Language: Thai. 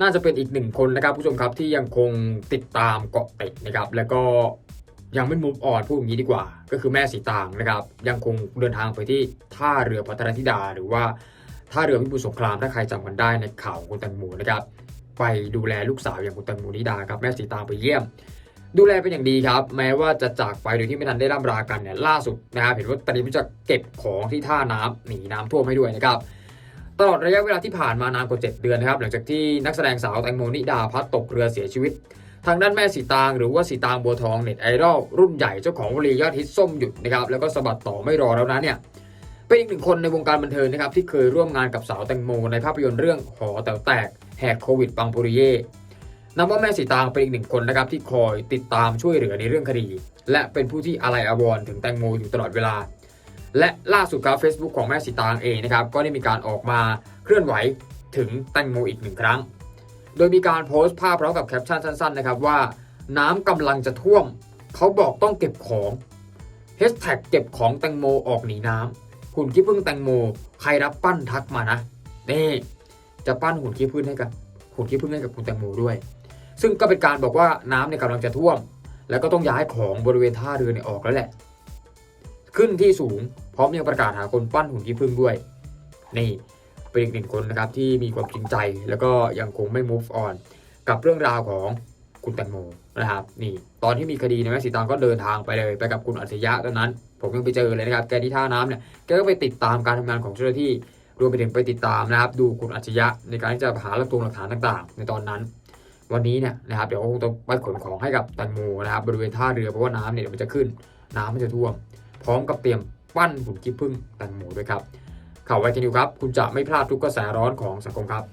น่าจะเป็นอีกหนึ่งคนนะครับผู้ชมครับที่ยังคงติดตามเกาะติดนะครับ แล้วก็ยังไม่มุฟออนพูดอย่างนี้ดีกว่า ก็คือแม่สีตางนะครับ ยังคงเดินทางไปที่ท่าเรือพัทรธิดา หรือว่าท่าเรือพิบูลสงครามถ้าใครจำกันได้ในข่าวคุณแตงโมนะครับ ไปดูแลลูกสาวอย่างคุณแตงโมนิดาครับแม่สีตางไปเยี่ยม ดูแลเป็นอย่างดีครับ แม้ว่าจะจากไปโดยที่ไม่ทันได้ร่ำรากันเนี่ยล่าสุดนะครับเห็นว่าตอนนี้จะเก็บของที่ท่าน้ำหนีน้ำท่วมให้ด้วยนะครับ ตลอดระยะเวลาที่ผ่านมานานกว่า 7 เดือนนะครับ หลังจากที่นักแสดงสาวแตงโมนิดาพัดตกเรือเสียชีวิต ทางด้านแม่สีตางหรือว่าสีตางบัวทองเน็ตไอดอลรุ่นใหญ่เจ้าของวลียอดฮิตส้มหยุดนะครับแล้วก็สะบัดต่อไม่รอแล้วนะเนี่ยเป็นอีกหนึ่งคนในวงการบันเทิงนะครับที่เคยร่วมงานกับสาวแตงโมในภาพยนตร์เรื่องหอแต๋วแตกแหกโควิดปังปุริเย่นับว่าแม่สีตางเป็นอีกหนึ่งคนนะครับที่คอยติดตามช่วยเหลือในเรื่องคดี และเป็นผู้ที่อะไรอาวรถึงแตงโมอยู่ตลอดเวลา และล่าสุดครับ Facebook ของแม่สีตางเองนะครับก็ได้มีการออกมาเคลื่อนไหวถึงแตงโมอีกหนึ่งครั้ง โดยมีการโพสต์ภาพพร้อมกับแคปชั่นสั้นๆนะครับว่า น้ำกำลังจะท่วม เขาบอกต้องเก็บของเฮชแท็กเก็บของแตงโมออกหนีน้ำหุ่นขี้ผึ้งแตงโม ใครรับปั้นทักมานะนี่จะปั้นหุ่นขี้ผึ้งให้กับหุ่นขี้ผึ้งให้กับคุณแตงโมด้วย ซึ่งก็เป็นการบอกว่าน้ำเนี่ยกำลังจะท่วม แล้วก็ต้องย้ายของบริเวณท่าเรือเนี่ยออกแล้วแหละ ขึ้นที่สูง พร้อมยังประกาศหาคนปั้นหุ่นขี้ผึ้งด้วย นี่เป็นอีกหนึ่งคนนะครับที่มีความจริงใจแล้วก็ยังคงไม่ move on กับเรื่องราวของคุณแตงโมนะครับนี่ตอนที่มีคดีเนยแม่สีตางก็เดินทางไปเลย ไปกับคุณอัจฉริยะตอนนั้น ผมยังไปเจอเลยนะครับแกที่ท่าน้ำเนี่ยแกก็ไปติดตามการทำงานของเจ้าหน้าที่รวมไปถึงไปติดตามนะครับ ดูคุณอัจฉริยะในการที่จะหาหลักฐานหลักฐานต่าง ๆ ในตอนนั้น วันนี้เนี่ยนะครับเดี๋ยวคงต้องไปขนของให้กับแตงโมนะครับบริเวณท่าเรือเพราะว่าน้ำเนี่ยเดี๋ยวมันจะขึ้น น้ำมันจะท่วม พร้อมกับเตรียม ปั้นหุ่นขี้ผึ้งแตงโมด้วยครับข่าวไวทีนิวครับ คุณจะไม่พลาดทุกกระแสร้อนของสังคมครับ